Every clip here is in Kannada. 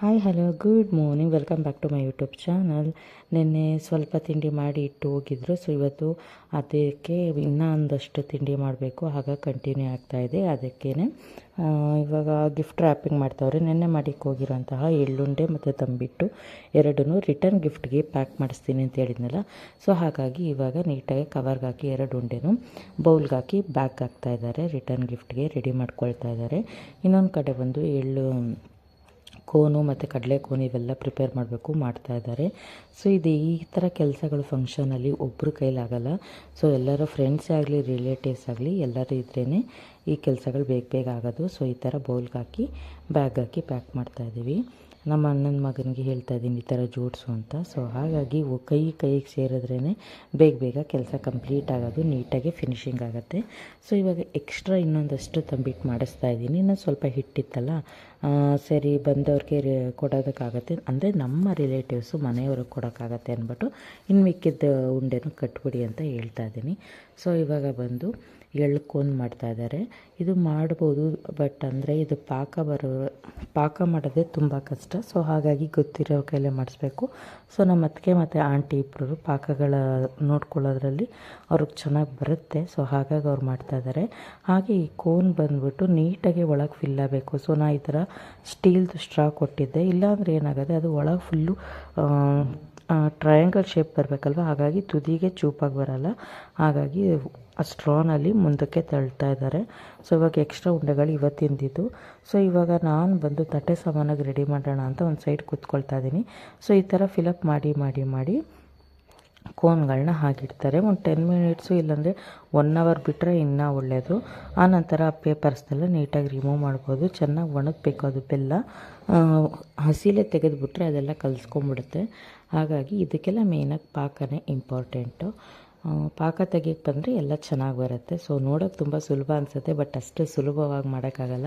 Hi hello good morning welcome back to my YouTube channel ನಿನ್ನೆ ಸ್ವಲ್ಪ ತಿಂಡಿ ಮಾಡಿ ಇಟ್ಟು ಹೋಗಿದ್ರು. ಸೊ ಇವತ್ತು ಅದಕ್ಕೆ ಇನ್ನೂ ಒಂದಷ್ಟು ತಿಂಡಿ ಮಾಡಬೇಕು. ಆಗ ಕಂಟಿನ್ಯೂ ಆಗ್ತಾಯಿದೆ ಅದಕ್ಕೇ ಇವಾಗ ಗಿಫ್ಟ್ ರ್ಯಾಪಿಂಗ್ ಮಾಡ್ತಾವ್ರೆ. ನಿನ್ನೆ ಮಾಡಿಕ್ಕೆ ಹೋಗಿರೋಂತಹ ಎಳ್ಳುಂಡೆ ಮತ್ತು ತಂಬಿಟ್ಟು ಎರಡೂ ರಿಟರ್ನ್ ಗಿಫ್ಟ್ಗೆ ಪ್ಯಾಕ್ ಮಾಡಿಸ್ತೀನಿ ಅಂತ ಹೇಳಿದ್ನಲ್ಲ. ಸೊ ಹಾಗಾಗಿ ಇವಾಗ ನೀಟಾಗಿ ಕವರ್ಗೆ ಹಾಕಿ ಎರಡು ಉಂಡೆನೂ ಬೌಲ್ಗೆ ಹಾಕಿ ಬ್ಯಾಗ್ ಹಾಕ್ತಾ ಇದ್ದಾರೆ. ರಿಟರ್ನ್ ಗಿಫ್ಟ್ಗೆ ರೆಡಿ ಮಾಡ್ಕೊಳ್ತಾ ಇದ್ದಾರೆ. ಇನ್ನೊಂದು ಕಡೆ ಬಂದು ಎಳ್ಳು ಕೋನು ಮತ್ತು ಕಡಲೆ ಕೋನು ಇವೆಲ್ಲ ಪ್ರಿಪೇರ್ ಮಾಡಬೇಕು, ಮಾಡ್ತಾ ಇದ್ದಾರೆ. ಸೊ ಇದು ಈ ಥರ ಕೆಲಸಗಳು ಫಂಕ್ಷನಲ್ಲಿ ಒಬ್ಬರ ಕೈಲಾಗಲ್ಲ. ಸೊ ಎಲ್ಲರೂ ಫ್ರೆಂಡ್ಸೇ ಆಗಲಿ ರಿಲೇಟಿವ್ಸ್ ಆಗಲಿ, ಎಲ್ಲರೂ ಇದ್ರೇ ಈ ಕೆಲಸಗಳು ಬೇಗ ಬೇಗ ಆಗೋದು. ಸೊ ಈ ಥರ ಬೌಲ್ಗೆ ಹಾಕಿ ಬ್ಯಾಗ್ ಹಾಕಿ ಪ್ಯಾಕ್ ಮಾಡ್ತಾ ಇದ್ದೀವಿ. ನಮ್ಮ ಅಣ್ಣನ ಮಗನಿಗೆ ಹೇಳ್ತಾ ಇದ್ದೀನಿ ಈ ಥರ ಜೋಡಿಸು ಅಂತ. ಸೊ ಹಾಗಾಗಿ ಕೈ, ಕೈಗೆ ಸೇರಿದ್ರೇ ಬೇಗ ಬೇಗ ಕೆಲಸ ಕಂಪ್ಲೀಟ್ ಆಗೋದು, ನೀಟಾಗಿ ಫಿನಿಶಿಂಗ್ ಆಗುತ್ತೆ. ಸೊ ಇವಾಗ ಎಕ್ಸ್ಟ್ರಾ ಇನ್ನೊಂದಷ್ಟು ತಂಬಿಟ್ಟು ಮಾಡಿಸ್ತಾ ಇದ್ದೀನಿ. ನಾನು ಸ್ವಲ್ಪ ಹಿಟ್ಟಿತ್ತಲ್ಲ ಸರಿ ಬಂದವ್ರಿಗೆ ಕೊಡೋದಕ್ಕಾಗತ್ತೆ. ಅಂದರೆ ನಮ್ಮ ರಿಲೇಟಿವ್ಸು ಮನೆಯವ್ರಿಗೆ ಕೊಡೋಕ್ಕಾಗತ್ತೆ ಅಂದ್ಬಿಟ್ಟು ಇನ್ನು ಮಿಕ್ಕಿದ್ದ ಉಂಡೆನೂ ಕಟ್ಬಿಡಿ ಅಂತ ಹೇಳ್ತಾ ಇದ್ದೀನಿ. ಸೊ ಇವಾಗ ಬಂದು ಎಳ್ಕೊಂಡು ಮಾಡ್ತಾ ಇದ್ದಾರೆ ಇದು ಮಾಡ್ಬೋದು ಬಟ್ ಅಂದರೆ ಇದು ಪಾಕ ಬರೋ, ಪಾಕ ಮಾಡೋದೇ ತುಂಬ ಕಷ್ಟ. ಸೊ ಹಾಗಾಗಿ ಗೊತ್ತಿರೋ ಕೈಲೇ ಮಾಡಿಸ್ಬೇಕು. ಸೊ ನಮ್ಮ ಅತ್ತಿಗೆ ಮತ್ತು ಆಂಟಿ ಇಬ್ಬರು ಪಾಕಗಳ ನೋಡ್ಕೊಳ್ಳೋದ್ರಲ್ಲಿ ಅವ್ರಿಗೆ ಚೆನ್ನಾಗಿ ಬರುತ್ತೆ. ಸೊ ಹಾಗಾಗಿ ಅವ್ರು ಮಾಡ್ತಾ ಇದ್ದಾರೆ ಹಾಗೆ ಈ ಕೋನ್ ಬಂದ್ಬಿಟ್ಟು ನೀಟಾಗಿ ಒಳಗೆ ಫಿಲ್ ಆಗಬೇಕು. ಸೊ ನಾ ಈ ಥರ ಸ್ಟೀಲ್ದು ಸ್ಟ್ರಾ ಕೊಟ್ಟಿದ್ದೆ. ಇಲ್ಲಾಂದರೆ ಏನಾಗುತ್ತೆ, ಅದು ಒಳಗೆ ಫುಲ್ಲು ಟ್ರಯಾಂಗಲ್ ಶೇಪ್ ಬರಬೇಕಲ್ವ? ಹಾಗಾಗಿ ತುದಿಗೆ ಚೂಪಾಗಿ ಬರಲ್ಲ. ಹಾಗಾಗಿ ಆ ಸ್ಟ್ರಾನಲ್ಲಿ ಮುಂದಕ್ಕೆ ತಳ್ತಾ ಇದ್ದಾರೆ. ಸೊ ಇವಾಗ ಎಕ್ಸ್ಟ್ರಾ ಉಂಡೆಗಳು ಇವತ್ತಿಂದಿದ್ದು ಸೊ ಇವಾಗ ನಾನು ಬಂದು ತಟ್ಟೆ ಸಾಮಾನಾಗಿ ರೆಡಿ ಮಾಡೋಣ ಅಂತ ಒಂದು ಸೈಡ್ ಕೂತ್ಕೊಳ್ತಾ ಇದ್ದೀನಿ ಸೊ ಈ ಥರ ಫಿಲಪ್ ಮಾಡಿ ಮಾಡಿ ಮಾಡಿ ಕೋನ್ಗಳನ್ನ ಹಾಕಿಡ್ತಾರೆ. ಒಂದು ಟೆನ್ ಮಿನಿಟ್ಸು ಇಲ್ಲಾಂದರೆ ಒನ್ ಅವರ್ ಬಿಟ್ಟರೆ ಇನ್ನೂ ಒಳ್ಳೆಯದು ಆನಂತರ ಆ ಪೇಪರ್ಸ್ನೆಲ್ಲ ನೀಟಾಗಿ ರಿಮೂವ್ ಮಾಡ್ಬೋದು. ಚೆನ್ನಾಗಿ ಒಣಗಬೇಕು ಅದು ಬೆಲ್ಲ. ಹಸಿಲೇ ತೆಗೆದುಬಿಟ್ರೆ ಅದೆಲ್ಲ ಕಲಿಸ್ಕೊಂಬಿಡುತ್ತೆ ಹಾಗಾಗಿ ಇದಕ್ಕೆಲ್ಲ ಮೇಯ್ನಾಗಿ ಪಾಕನೇ ಇಂಪಾರ್ಟೆಂಟು ಪಾಕ ತೆಗಿಯಕ್ಕೆ ಬಂದರೆ ಎಲ್ಲ ಚೆನ್ನಾಗಿ ಬರುತ್ತೆ. ಸೊ ನೋಡೋಕ್ಕೆ ತುಂಬ ಸುಲಭ ಅನಿಸುತ್ತೆ ಬಟ್ ಅಷ್ಟು ಸುಲಭವಾಗಿ ಮಾಡೋಕ್ಕಾಗಲ್ಲ.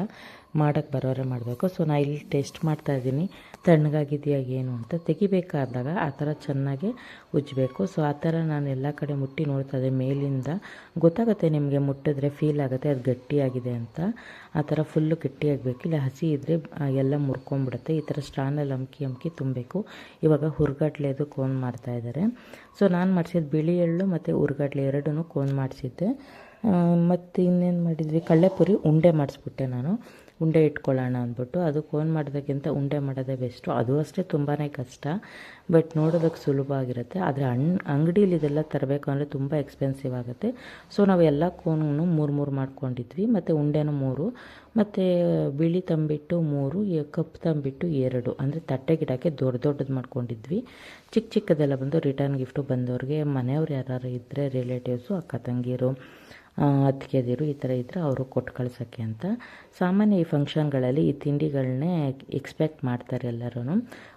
ಮಾಡೋಕ್ಕೆ ಬರೋರೆ ಮಾಡಬೇಕು. ಸೊ ನಾನು ಇಲ್ಲಿ ಟೇಸ್ಟ್ ಮಾಡ್ತಾ ಇದ್ದೀನಿ. ತಣ್ಣಗಾಗಿದೆಯಾ ಏನು ಅಂತ ತೆಗಿಬೇಕಾದಾಗ ಆ ಥರ ಚೆನ್ನಾಗಿ ಉಜ್ಜಬೇಕು. ಸೊ ಆ ಥರ ನಾನು ಎಲ್ಲ ಕಡೆ ಮುಟ್ಟಿ ನೋಡ್ತಾ ಇದ್ದೆ. ಮೇಲಿಂದ ಗೊತ್ತಾಗುತ್ತೆ ನಿಮಗೆ ಮುಟ್ಟಿದ್ರೆ ಫೀಲ್ ಆಗುತ್ತೆ, ಅದು ಗಟ್ಟಿಯಾಗಿದೆ ಅಂತ. ಆ ಥರ ಫುಲ್ಲು ಗಟ್ಟಿಯಾಗಬೇಕು. ಇಲ್ಲ, ಹಸಿ ಇದ್ದರೆ ಎಲ್ಲ ಮುರ್ಕೊಂಬಿಡುತ್ತೆ ಈ ಥರ ಸ್ಟ್ರಾನಲ್ಲಿ ಅಮ್ಕಿ ಅಮ್ಕಿ ತುಂಬಬೇಕು. ಇವಾಗ ಹುರ್ಗಡ್ಲೆದು ಕೋನ್ ಮಾಡ್ತಾ ಇದ್ದಾರೆ. ಸೊ ನಾನು ಮಾಡಿಸಿದ್ದು ಬಿಳಿ ಎಳ್ಳು ಮತ್ತು ಹುರ್ಗಡ್ಲೆ ಎರಡೂ ಕೋನ್ ಮಾಡಿಸಿದ್ದೆ. ಮತ್ತು ಇನ್ನೇನು ಮಾಡಿದ್ವಿ? ಕಳ್ಳೆಪುರಿ ಉಂಡೆ ಮಾಡಿಸ್ಬಿಟ್ಟೆ ನಾನು. ಉಂಡೆ ಇಟ್ಕೊಳ್ಳೋಣ ಅಂದ್ಬಿಟ್ಟು ಅದು ಕೋನ್ ಮಾಡೋದಕ್ಕಿಂತ ಉಂಡೆ ಮಾಡೋದೇ ಬೆಸ್ಟು ಅದು ಅಷ್ಟೇ ತುಂಬಾ ಕಷ್ಟ. ಬಟ್ ನೋಡೋದಕ್ಕೆ ಸುಲಭ ಆಗಿರುತ್ತೆ. ಆದರೆ ಹಣ್ಣು ಅಂಗಡೀಲಿ ಇದೆಲ್ಲ ತರಬೇಕು ಅಂದರೆ ತುಂಬ ಎಕ್ಸ್ಪೆನ್ಸಿವ್ ಆಗುತ್ತೆ. ಸೊ ನಾವು ಎಲ್ಲ ಕೋನೂ ಮೂರು ಮೂರು ಮಾಡ್ಕೊಂಡಿದ್ವಿ. ಮತ್ತು ಉಂಡೆನೂ ಮೂರು, ಮತ್ತು ಬಿಳಿ ತಂಬಿಟ್ಟು ಮೂರು ಕಪ್ ತಂಬಿಟ್ಟು ಎರಡು. ಅಂದರೆ ತಟ್ಟೆ ಗಿಡಕ್ಕೆ ದೊಡ್ಡ ದೊಡ್ಡದು ಮಾಡ್ಕೊಂಡಿದ್ವಿ. ಚಿಕ್ಕ ಚಿಕ್ಕದೆಲ್ಲ ಬಂದು ರಿಟರ್ನ್ ಗಿಫ್ಟು ಬಂದವ್ರಿಗೆ, ಮನೆಯವ್ರು ಯಾರು ಇದ್ದರೆ ರಿಲೇಟಿವ್ಸು ಅಕ್ಕ ತಂಗಿರು ಅತ್ತಿಗೆದಿರು ಈ ಥರ ಇದ್ದರೆ ಅವರು ಕೊಟ್ಟು ಕಳ್ಸೋಕ್ಕೆ ಅಂತ. ಸಾಮಾನ್ಯ ಈ ಫಂಕ್ಷನ್ಗಳಲ್ಲಿ ಈ ತಿಂಡಿಗಳನ್ನೇ ಎಕ್ಸ್ಪೆಕ್ಟ್ ಮಾಡ್ತಾರೆ ಎಲ್ಲರೂ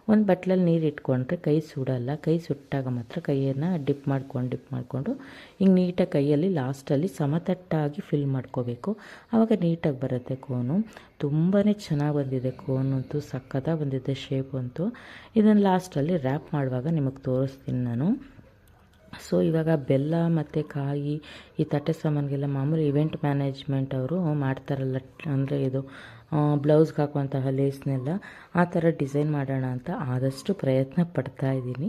ಒಂದು ಬಟ್ಲಲ್ಲಿ ನೀರು ಇಟ್ಕೊಂಡ್ರೆ ಕೈ ಸುಡಲ್ಲ. ಕೈ ಸುಟ್ಟಾಗ ಮಾತ್ರ ಕೈಯನ್ನು ಡಿಪ್ ಮಾಡ್ಕೊಂಡು, ಡಿಪ್ ಮಾಡಿಕೊಂಡು ಹಿಂಗೆ ನೀಟಾಗಿ ಕೈಯಲ್ಲಿ ಲಾಸ್ಟಲ್ಲಿ ಸಮತಟ್ಟಾಗಿ ಫಿಲ್ ಮಾಡ್ಕೋಬೇಕು. ಆವಾಗ ನೀಟಾಗಿ ಬರುತ್ತೆ ಕೋನು. ತುಂಬಾ ಚೆನ್ನಾಗಿ ಬಂದಿದೆ ಕೋನಂತೂ ಸಕ್ಕತ್ತಾಗಿ ಬಂದಿದೆ ಶೇಪ್ ಅಂತೂ. ಇದನ್ನು ಲಾಸ್ಟಲ್ಲಿ ರ್ಯಾಪ್ ಮಾಡುವಾಗ ನಿಮಗೆ ತೋರಿಸ್ತೀನಿ ನಾನು. ಸೊ ಇವಾಗ ಬೆಲ್ಲ ಮತ್ತು ಕಾಯಿ, ಈ ತಟ್ಟೆ ಸಾಮಾನಿಗೆಲ್ಲ ಮಾಮೂಲಿ ಇವೆಂಟ್ ಮ್ಯಾನೇಜ್ಮೆಂಟ್ ಅವರು ಮಾಡ್ತಾರಲ್ಲ, ಅಂದರೆ ಇದು ಬ್ಲೌಸ್ಗೆ ಹಾಕುವಂತಹ ಲೇಸ್ನೆಲ್ಲ ಆ ಥರ ಡಿಸೈನ್ ಮಾಡೋಣ ಅಂತ ಆದಷ್ಟು ಪ್ರಯತ್ನ ಪಡ್ತಾ ಇದ್ದೀನಿ.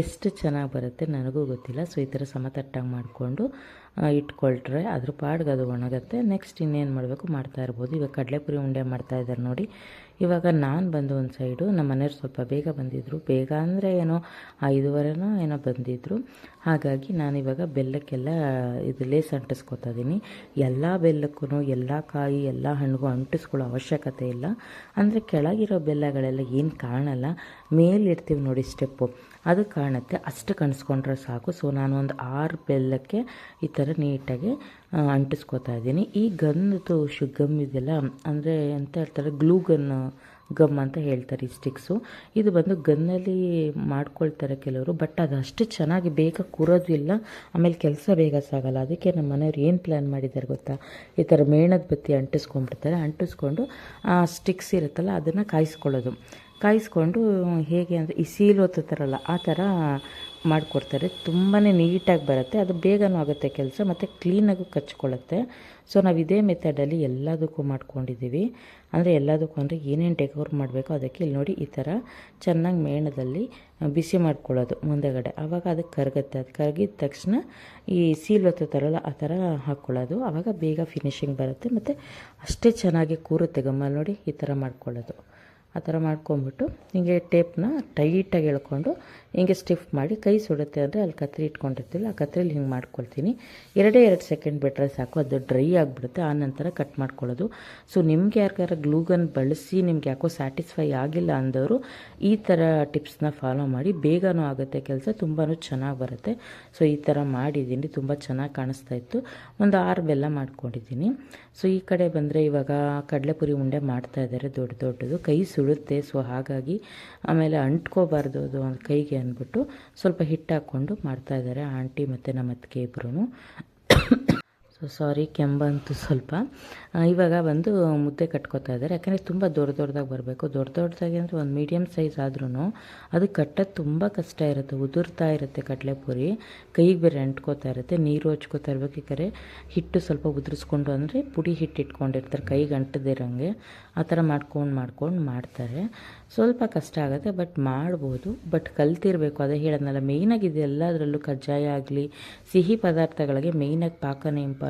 ಎಷ್ಟು ಚೆನ್ನಾಗಿ ಬರುತ್ತೆ ನನಗೂ ಗೊತ್ತಿಲ್ಲ. ಸೊ ಈ ಥರ ಸಮತಟ್ಟಾಗಿ ಮಾಡಿಕೊಂಡು ಇಟ್ಕೊಳ್ಟ್ರೆ ಅದ್ರ ಪಾಡ್ಗೆ ಅದು ಒಣಗುತ್ತೆ. ನೆಕ್ಸ್ಟ್ ಇನ್ನೇನು ಮಾಡಬೇಕು ಮಾಡ್ತಾ ಇರ್ಬೋದು. ಇವಾಗ ಕಡಲೆಪುರಿ ಉಂಡೆ ಮಾಡ್ತಾ ಇದ್ದಾರೆ ನೋಡಿ. ಇವಾಗ ನಾನು ಬಂದು ಒಂದು ಸೈಡು, ನಮ್ಮ ಮನೆಯವ್ರು ಸ್ವಲ್ಪ ಬೇಗ ಬಂದಿದ್ದರು ಬೇಗ ಅಂದರೆ ಏನೋ ಐದುವರೆನೋ ಏನೋ ಬಂದಿದ್ದರು ಹಾಗಾಗಿ ನಾನಿವಾಗ ಬೆಲ್ಲಕ್ಕೆಲ್ಲ ಇದು ಲೇಸ್ ಅಂಟಿಸ್ಕೊತಾ ಇದ್ದೀನಿ ಎಲ್ಲ ಬೆಲ್ಲಕ್ಕೂ ಎಲ್ಲ ಕಾಯಿ, ಎಲ್ಲ ಹಣ್ಣಿಗೂ ಅಂಟಿಸ್ಕೊಳ್ಳೋ ಅವಶ್ಯಕತೆ ಇಲ್ಲ. ಅಂದರೆ ಕೆಳಗಿರೋ ಬೆಲ್ಲಗಳೆಲ್ಲ ಏನು ಕಾಣಲ್ಲ. ಮೇಲಿಡ್ತೀವಿ ನೋಡಿ ಸ್ಟೆಪ್ಪು. ಅದು ಕಾಣುತ್ತೆ. ಅಷ್ಟು ಕಣಿಸ್ಕೊಂಡ್ರೆ ಸಾಕು. ಸೊ ನಾನು ಒಂದು ಆರು ಬೆಲ್ಲಕ್ಕೆ ಈ ಥರ ನೀಟಾಗಿ ಅಂಟಿಸ್ಕೊತಾ ಇದ್ದೀನಿ. ಈ ಗನ್ದು ಶು ಗಮ್ ಅಂದರೆ ಎಂತ ಹೇಳ್ತಾರೆ? ಗ್ಲೂ ಗನ್, ಗಮ್ ಅಂತ ಹೇಳ್ತಾರೆ ಈ ಸ್ಟಿಕ್ಸು. ಇದು ಬಂದು ಗನ್ನಲ್ಲಿ ಮಾಡ್ಕೊಳ್ತಾರೆ ಕೆಲವರು, ಬಟ್ ಅದು ಅಷ್ಟು ಚೆನ್ನಾಗಿ ಬೇಗ ಕೂರೋದು ಇಲ್ಲ. ಆಮೇಲೆ ಕೆಲಸ ಬೇಗ ಸಾಗಲ್ಲ. ಅದಕ್ಕೆ ನಮ್ಮ ಮನೆಯವ್ರು ಏನು ಪ್ಲ್ಯಾನ್ ಮಾಡಿದ್ದಾರೆ ಗೊತ್ತಾ? ಈ ಥರ ಮೇಣದ ಬತ್ತಿ ಅಂಟಿಸ್ಕೊಂಡ್ಬಿಡ್ತಾರೆ. ಅಂಟಿಸ್ಕೊಂಡು, ಆ, ಸ್ಟಿಕ್ಸ್ ಇರುತ್ತಲ್ಲ, ಅದನ್ನು ಕಾಯಿಸ್ಕೊಳ್ಳೋದು. ಕಾಯಿಸ್ಕೊಂಡು ಹೇಗೆ ಅಂದರೆ ಈ ಸೀಲ್ ಒತ್ತುತ್ತಾರಲ್ಲ, ಆ ಥರ ಮಾಡಿಕೊಡ್ತಾರೆ. ತುಂಬಾ ನೀಟಾಗಿ ಬರುತ್ತೆ. ಅದು ಬೇಗನೂ ಆಗುತ್ತೆ ಕೆಲಸ, ಮತ್ತು ಕ್ಲೀನಾಗೂ ಕಚ್ಕೊಳ್ಳುತ್ತೆ. ಸೊ, ನಾವು ಇದೇ ಮೆಥಡಲ್ಲಿ ಎಲ್ಲದಕ್ಕೂ ಮಾಡ್ಕೊಂಡಿದ್ದೀವಿ. ಅಂದರೆ ಎಲ್ಲದಕ್ಕೂ ಅಂದರೆ ಏನೇನು ಡೆಕೋರ್ ಮಾಡಬೇಕು ಅದಕ್ಕೆ ಇಲ್ಲಿ ನೋಡಿ ಈ ಥರ ಚೆನ್ನಾಗಿ ಮೇಣದಲ್ಲಿ ಬಿಸಿ ಮಾಡ್ಕೊಳ್ಳೋದು ಮುಂದೆಗಡೆ. ಆವಾಗ ಅದು ಕರಗುತ್ತೆ. ಅದು ಕರಗಿದ ತಕ್ಷಣ ಈ ಸೀಲ್ ಒತ್ತುತ್ತಾರಲ್ಲ, ಆ ಥರ ಹಾಕ್ಕೊಳ್ಳೋದು ಆವಾಗ ಬೇಗ ಫಿನಿಶಿಂಗ್ ಬರುತ್ತೆ. ಮತ್ತು ಅಷ್ಟೇ ಚೆನ್ನಾಗಿ ಕೂರುತ್ತೆ ಗಮ್ಮಲ್ಲಿ ನೋಡಿ ಈ ಥರ ಮಾಡ್ಕೊಳ್ಳೋದು. ಆ ಥರ ಮಾಡ್ಕೊಂಬಿಟ್ಟು ಹಿಂಗೆ ಟೇಪ್ನ ಟೈಟಾಗಿ ಎಳ್ಕೊಂಡು ಹಿಂಗೆ ಸ್ಟಿಫ್ ಮಾಡಿ ಕೈ ಸುಡುತ್ತೆ ಅಂದರೆ ಅಲ್ಲಿ ಕತ್ರಿ ಇಟ್ಕೊಂಡಿರ್ತೀವಿ ಆ ಕತ್ರಿಲಿ ಹಿಂಗೆ ಮಾಡ್ಕೊಳ್ತೀನಿ. ಎರಡೇ ಎರಡು ಸೆಕೆಂಡ್ ಬಿಟ್ಟರೆ ಸಾಕು, ಅದು ಡ್ರೈ ಆಗಿಬಿಡುತ್ತೆ. ಆ ನಂತರ ಕಟ್ ಮಾಡ್ಕೊಳ್ಳೋದು. ಸೊ ನಿಮ್ಗೆ ಯಾರಿಗಾರ ಗ್ಲೂಗನ್ ಬಳಸಿ ನಿಮ್ಗೆ ಯಾಕೋ ಸ್ಯಾಟಿಸ್ಫೈ ಆಗಿಲ್ಲ ಅಂದವರು ಈ ಥರ ಟಿಪ್ಸ್ನ ಫಾಲೋ ಮಾಡಿ, ಬೇಗನೂ ಆಗುತ್ತೆ ಕೆಲಸ ತುಂಬಾ ಚೆನ್ನಾಗಿ ಬರುತ್ತೆ. ಸೊ ಈ ಥರ ಮಾಡಿದ್ದೀನಿ, ತುಂಬ ಚೆನ್ನಾಗಿ ಕಾಣಿಸ್ತಾ ಇತ್ತು. ಒಂದು ಆರು ಬೆಲ್ಲ ಮಾಡ್ಕೊಂಡಿದ್ದೀನಿ. ಸೊ ಈ ಕಡೆ ಬಂದರೆ ಇವಾಗ ಕಡಲೆಪುರಿ ಉಂಡೆ ಮಾಡ್ತಾ ಇದ್ದಾರೆ, ದೊಡ್ಡ ದೊಡ್ಡದು. ಕೈ ಸುಡುತ್ತೆ ಸೊ ಹಾಗಾಗಿ ಆಮೇಲೆ ಅಂಟ್ಕೋಬಾರ್ದು ಅದು ಕೈಗೆ ಅಂದ್ಬಿಟ್ಟು ಸ್ವಲ್ಪ ಹಿಟ್ಟು ಹಾಕ್ಕೊಂಡು ಮಾಡ್ತಾಯಿದ್ದಾರೆ ಆಂಟಿ ಮತ್ತು ನಮ್ಮ ಅತ್ತಿಗೆ ಇಬ್ಬರೂ ಸೊ ಸಾರಿ ಕೆಂಬಂತು ಸ್ವಲ್ಪ. ಇವಾಗ ಬಂದು ಮುದ್ದೆ ಕಟ್ಕೋತಾ ಇದ್ದಾರೆ. ಯಾಕಂದರೆ ತುಂಬ ದೊಡ್ಡ ದೊಡ್ಡದಾಗಿ ಬರಬೇಕು. ದೊಡ್ಡ ದೊಡ್ಡದಾಗಿ ಅಂದರೆ ಒಂದು ಮೀಡಿಯಮ್ ಸೈಜ್ ಆದ್ರೂ ಅದು ಕಟ್ಟೋದು ತುಂಬ ಕಷ್ಟ ಇರುತ್ತೆ. ಉದುರ್ತಾ ಇರುತ್ತೆ ಕಡಲೆಪುರಿ. ಕೈಗೆ ಬೇರೆ ಅಂಟ್ಕೋತಾ ಇರುತ್ತೆ. ನೀರು ಹಚ್ಕೋತಾ ಇರ್ಬೇಕಾದ್ರೆ ಹಿಟ್ಟು ಸ್ವಲ್ಪ ಉದುರಿಸ್ಕೊಂಡು ಅಂದರೆ ಪುಡಿ ಹಿಟ್ಟು ಇಟ್ಕೊಂಡಿರ್ತಾರೆ. ಕೈಗೆ ಅಂಟದೇ ಇರೋಂಗೆ ಆ ಥರ ಮಾಡ್ಕೊಂಡು ಮಾಡ್ಕೊಂಡು ಮಾಡ್ತಾರೆ. ಸ್ವಲ್ಪ ಕಷ್ಟ ಆಗುತ್ತೆ, ಬಟ್ ಮಾಡ್ಬೋದು. ಬಟ್ ಕಲ್ತಿರಬೇಕು. ಅದೇ ಹೇಳೋದ್ನಲ್ಲ ಮೇಯ್ನಾಗಿ ಇದು ಎಲ್ಲದರಲ್ಲೂ ಕಜ್ಜಾಯ ಆಗಲಿ, ಸಿಹಿ ಪದಾರ್ಥಗಳಿಗೆ ಮೇಯ್ನಾಗಿ ಪಾಕನೇ ಇಂಪಾರ್ಟೆಂಟು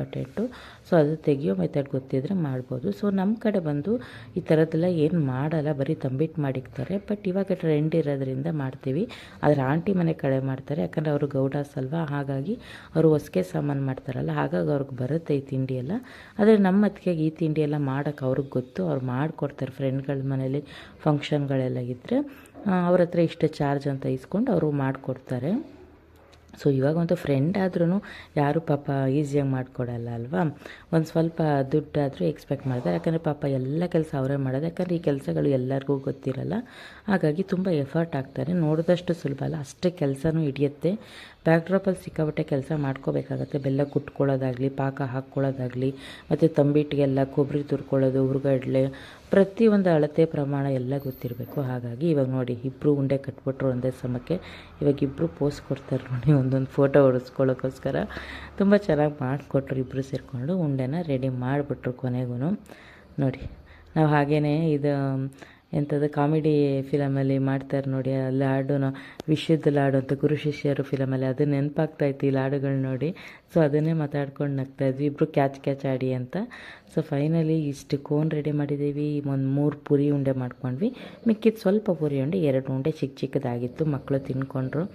ಸೊ ಅದು ತೆಗಿಯೋ ಮೆಥಡ್ ಗೊತ್ತಿದ್ರೆ ಮಾಡ್ಬೋದು. ಸೊ ನಮ್ಮ ಕಡೆ ಬಂದು ಈ ಥರದ್ದೆಲ್ಲ ಏನು ಮಾಡಲ್ಲ, ಬರೀ ತಂಬಿಟ್ಟು ಮಾಡಿಕ್ತಾರೆ. ಬಟ್ ಇವಾಗ ಟ್ರೆಂಡ್ ಇರೋದ್ರಿಂದ ಮಾಡ್ತೀವಿ. ಆದರೆ ಆಂಟಿ ಮನೆ ಕಡೆ ಮಾಡ್ತಾರೆ. ಯಾಕಂದರೆ ಅವರು ಗೌಡಾಸ್ ಅಲ್ವಾ ಹಾಗಾಗಿ ಅವರು ಹೊಸಕೆ ಸಾಮಾನು ಮಾಡ್ತಾರಲ್ಲ, ಹಾಗಾಗಿ ಅವ್ರಿಗೆ ಬರುತ್ತೆ ಈ ತಿಂಡಿ ಎಲ್ಲ. ಆದರೆ ನಮ್ಮ ಅತ್ತಿಗೆಗೆ ಈ ತಿಂಡಿ ಎಲ್ಲ ಮಾಡೋಕ್ಕೆ ಅವ್ರಿಗೆ ಗೊತ್ತು. ಅವ್ರು ಮಾಡಿಕೊಡ್ತಾರೆ. ಫ್ರೆಂಡ್ಗಳ ಮನೇಲಿ ಫಂಕ್ಷನ್ಗಳೆಲ್ಲ ಇದ್ದರೆ ಅವ್ರ ಹತ್ರ ಇಷ್ಟು ಚಾರ್ಜ್ ಅಂತ ಇಸ್ಕೊಂಡು ಅವರು ಮಾಡಿಕೊಡ್ತಾರೆ. ಸೊ ಇವಾಗಂತೂ ಫ್ರೆಂಡ್ ಆದ್ರೂ ಯಾರು ಪಾಪ ಈಸಿಯಾಗಿ ಮಾಡಿಕೊಡಲ್ಲ ಅಲ್ವಾ? ಒಂದು ಸ್ವಲ್ಪ ದುಡ್ಡಾದರೂ ಎಕ್ಸ್ಪೆಕ್ಟ್ ಮಾಡ್ತಾರೆ. ಯಾಕಂದರೆ ಪಾಪ ಎಲ್ಲ ಕೆಲಸ ಅವರೇ ಮಾಡೋದು. ಯಾಕಂದರೆ ಈ ಕೆಲಸಗಳು ಎಲ್ಲರಿಗೂ ಗೊತ್ತಿರಲ್ಲ. ಹಾಗಾಗಿ ತುಂಬ ಎಫರ್ಟ್ ಆಗ್ತಾರೆ. ನೋಡಿದಷ್ಟು ಸುಲಭ ಅಲ್ಲ. ಅಷ್ಟೇ ಕೆಲಸನೂ ಹಿಡಿಯುತ್ತೆ. ಬ್ಯಾಕ್ ಡ್ರಾಪಲ್ಲಿ ಸಿಕ್ಕಾಪಟ್ಟೆ ಕೆಲಸ ಮಾಡ್ಕೋಬೇಕಾಗತ್ತೆ. ಬೆಲ್ಲ ಕುಟ್ಕೊಳ್ಳೋದಾಗಲಿ, ಪಾಕ ಹಾಕ್ಕೊಳ್ಳೋದಾಗಲಿ, ಮತ್ತು ತಂಬಿಟ್ಟಿಗೆಲ್ಲ ಕೊಬ್ಬರಿ ತುರ್ಕೊಳ್ಳೋದು, ಹುರ್ಗಡ್ಲೆ ಪ್ರತಿಯೊಂದು ಅಳತೆ ಪ್ರಮಾಣ ಎಲ್ಲ ಗೊತ್ತಿರಬೇಕು. ಹಾಗಾಗಿ ಇವಾಗ ನೋಡಿ ಇಬ್ಬರು ಉಂಡೆ ಕಟ್ಬಿಟ್ರು ಒಂದೇ ಸಮಕ್ಕೆ. ಇವಾಗ ಇಬ್ಬರು ಪೋಸ್ ಕೊಡ್ತಾರೆ ನೋಡಿ, ಒಂದೊಂದು ಫೋಟೋ ಹೊಡೆಸ್ಕೊಳ್ಳೋಕ್ಕೋಸ್ಕರ. ತುಂಬ ಚೆನ್ನಾಗಿ ಮಾಡಿಕೊಟ್ರು ಇಬ್ಬರು ಸೇರಿಕೊಂಡು. ಉಂಡೆನ ರೆಡಿ ಮಾಡಿಬಿಟ್ರು ಕೊನೆಗೂ ನೋಡಿ, ನಾವು ಹಾಗೇ ಇದು ಎಂಥದ್ದು ಕಾಮಿಡಿ ಫಿಲಮಲ್ಲಿ ಮಾಡ್ತಾರೆ ನೋಡಿ, ಆ ಲಾಡುನ ವಿಶ್ವದ ಲಾಡು ಅಂತ ಗುರು ಶಿಷ್ಯರು ಫಿಲಮಲ್ಲಿ ಅದು ನೆನಪಾಗ್ತಾ ಇತ್ತು ಈ ಲಾಡುಗಳು ನೋಡಿ. ಸೊ ಅದನ್ನೇ ಮಾತಾಡ್ಕೊಂಡು ನಗ್ತಾ ಇದ್ವಿ. ಇಬ್ಬರು ಕ್ಯಾಚ್ ಕ್ಯಾಚ್ ಆಡಿ ಅಂತ. ಸೊ ಫೈನಲಿ ಇಷ್ಟು ಕೋನ್ ರೆಡಿ ಮಾಡಿದ್ದೀವಿ. ಒಂದು ಮೂರು ಪುರಿ ಉಂಡೆ ಮಾಡ್ಕೊಂಡ್ವಿ. ಮಿಕ್ಕಿದ ಸ್ವಲ್ಪ ಪುರಿ ಉಂಡೆ, ಎರಡು ಉಂಡೆ ಚಿಕ್ಕ ಚಿಕ್ಕದಾಗಿತ್ತು. ಮಕ್ಕಳು ತಿನ್ಕೊಂಡ್ರು.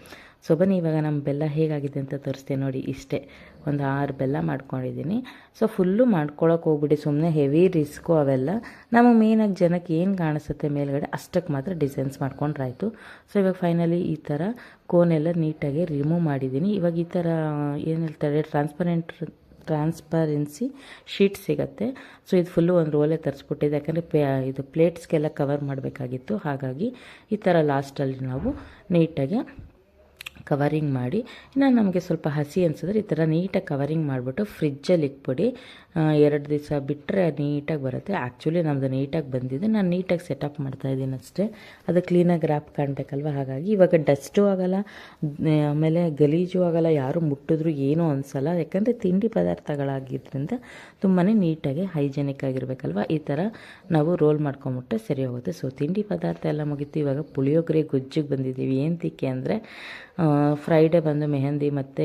ಸೊ ಬನ್ನಿ ಇವಾಗ ನಮ್ಮ ಬೆಲ್ಲ ಹೇಗಾಗಿದೆ ಅಂತ ತೋರಿಸ್ತೀನಿ ನೋಡಿ ಇಷ್ಟೇ. ಒಂದು ಆರು ಬೆಲ್ಲ ಮಾಡ್ಕೊಂಡಿದ್ದೀನಿ. ಸೊ ಫುಲ್ಲು ಮಾಡ್ಕೊಳಕ್ಕೆ ಹೋಗ್ಬಿಡಿ. ಸುಮ್ಮನೆ ಹೆವಿ ರಿಸ್ಕು ಅವೆಲ್ಲ. ನಮಗೆ ಮೇನಾಗಿ ಜನಕ್ಕೆ ಏನು ಕಾಣಿಸುತ್ತೆ ಮೇಲ್ಗಡೆ? ಅಷ್ಟಕ್ಕೆ ಮಾತ್ರ ಡಿಸೈನ್ಸ್ ಮಾಡ್ಕೊಂಡ್ರಾಯ್ತು. ಸೊ ಇವಾಗ ಫೈನಲಿ ಈ ಥರ ಕೋನೆಲ್ಲ ನೀಟಾಗಿ ರಿಮೂವ್ ಮಾಡಿದ್ದೀನಿ. ಇವಾಗ ಈ ಥರ ಏನು ಹೇಳ್ತಾರೆ ಟ್ರಾನ್ಸ್ಪರೆಂಟ್ ಟ್ರಾನ್ಸ್ಪರೆನ್ಸಿ ಶೀಟ್ ಸಿಗುತ್ತೆ. ಸೊ ಇದು ಫುಲ್ಲು ಒಂದು ರೋಲೇ ತರಿಸ್ಬಿಟ್ಟಿದೆ ಯಾಕಂದರೆ ಪೇ, ಇದು ಪ್ಲೇಟ್ಸ್ಗೆಲ್ಲ ಕವರ್ ಮಾಡಬೇಕಾಗಿತ್ತು. ಹಾಗಾಗಿ ಈ ಥರ ಲಾಸ್ಟಲ್ಲಿ ನಾವು ನೀಟಾಗಿ ಕವರಿಂಗ್ ಮಾಡಿ. ಇನ್ನು ನಮಗೆ ಸ್ವಲ್ಪ ಹಸಿ ಅನಿಸಿದ್ರೆ ಈ ಥರ ನೀಟಾಗಿ ಕವರಿಂಗ್ ಮಾಡಿಬಿಟ್ಟು ಫ್ರಿಜ್ಜಲ್ಲಿ ಇಟ್ಬಿಡಿ. ಎರಡು ದಿವಸ ಬಿಟ್ಟರೆ ನೀಟಾಗಿ ಬರುತ್ತೆ. ಆ್ಯಕ್ಚುಲಿ ನಮ್ಮದು ನೀಟಾಗಿ ಬಂದಿದೆ. ನಾನು ನೀಟಾಗಿ ಸೆಟಪ್ ಮಾಡ್ತಾ ಇದ್ದೀನಿ ಅಷ್ಟೇ. ಅದು ಕ್ಲೀನಾಗಿ ರ್ಯಾಪ್ ಕಾಣಬೇಕಲ್ವ? ಹಾಗಾಗಿ ಇವಾಗ ಡಸ್ಟು ಆಗೋಲ್ಲ, ಆಮೇಲೆ ಗಲೀಜು ಆಗೋಲ್ಲ, ಯಾರು ಮುಟ್ಟಿದ್ರು ಏನೂ ಅನಿಸಲ್ಲ. ಯಾಕಂದರೆ ತಿಂಡಿ ಪದಾರ್ಥಗಳಾಗಿದ್ದರಿಂದ ತುಂಬಾ ನೀಟಾಗಿ ಹೈಜೆನಿಕ್ ಆಗಿರಬೇಕಲ್ವ? ಈ ಥರ ನಾವು ರೋಲ್ ಮಾಡ್ಕೊಂಬಿಟ್ರೆ ಸರಿ ಹೋಗುತ್ತೆ. ಸೊ ತಿಂಡಿ ಪದಾರ್ಥ ಎಲ್ಲ ಮುಗೀತು. ಇವಾಗ ಪುಳಿಯೋಗರೆ ಗೊಜ್ಜಿಗೆ ಬಂದಿದ್ದೀವಿ. ಏನು ತಿಕ್ಕೆ ಅಂದರೆ ಫ್ರೈಡೇ ಬಂದು ಮೆಹಂದಿ ಮತ್ತು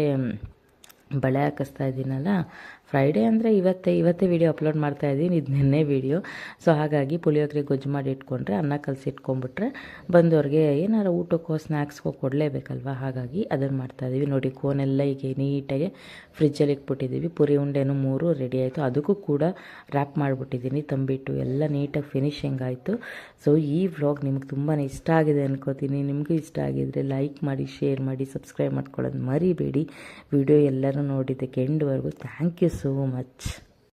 ಬಳೆ ಹಾಕಿಸ್ತಾ ಇದ್ದೀನಲ್ಲ ಫ್ರೈಡೇ ಅಂದರೆ ಇವತ್ತೇ ಇವತ್ತೇ ವೀಡಿಯೋ ಅಪ್ಲೋಡ್ ಮಾಡ್ತಾ ಇದ್ದೀನಿ. ಇದು ನಿನ್ನೆ ವೀಡಿಯೋ ಸೊ ಹಾಗಾಗಿ ಪುಳಿಯೋಗರೆ ಗೊಜ್ಜು ಮಾಡಿ ಇಟ್ಕೊಂಡ್ರೆ ಅನ್ನ ಕಲಸಿ ಇಟ್ಕೊಂಡ್ಬಿಟ್ರೆ ಬಂದವ್ರಿಗೆ ಏನಾರು ಊಟಕ್ಕೋ ಸ್ನ್ಯಾಕ್ಸ್ಗೋ ಕೊಡಲೇಬೇಕಲ್ವ? ಹಾಗಾಗಿ ಅದನ್ನು ಮಾಡ್ತಾಯಿದ್ದೀವಿ ನೋಡಿ, ಕೋನೆಲ್ಲ ಈಗ ನೀಟಾಗಿ ಫ್ರಿಜ್ಜಲ್ಲಿ ಇಟ್ಬಿಟ್ಟಿದ್ದೀವಿ ಪುರಿ, ಉಂಡೆನೂ ಮೂರು ರೆಡಿ ಆಯಿತು. ಅದಕ್ಕೂ ಕೂಡ ರ್ಯಾಪ್ ಮಾಡಿಬಿಟ್ಟಿದ್ದೀನಿ ತಂಬಿಟ್ಟು ಎಲ್ಲ ನೀಟಾಗಿ ಫಿನಿಶಿಂಗ್ ಆಯಿತು ಸೊ ಈ ವ್ಲಾಗ್ ನಿಮ್ಗೆ ತುಂಬಾ ಇಷ್ಟ ಆಗಿದೆ ಅನ್ಕೋತೀನಿ. ನಿಮಗೂ ಇಷ್ಟ ಆಗಿದ್ರೆ ಲೈಕ್ ಮಾಡಿ ಶೇರ್ ಮಾಡಿ ಸಬ್ಸ್ಕ್ರೈಬ್ ಮಾಡ್ಕೊಳ್ಳೋದು ಮರಿಬೇಡಿ. ವಿಡಿಯೋ ಎಲ್ಲರೂ ನೋಡಿದ್ದಕ್ಕೆ ಎಂಡ್ವರೆಗೂ ಥ್ಯಾಂಕ್ ಯು ಸೋ ಮಚ್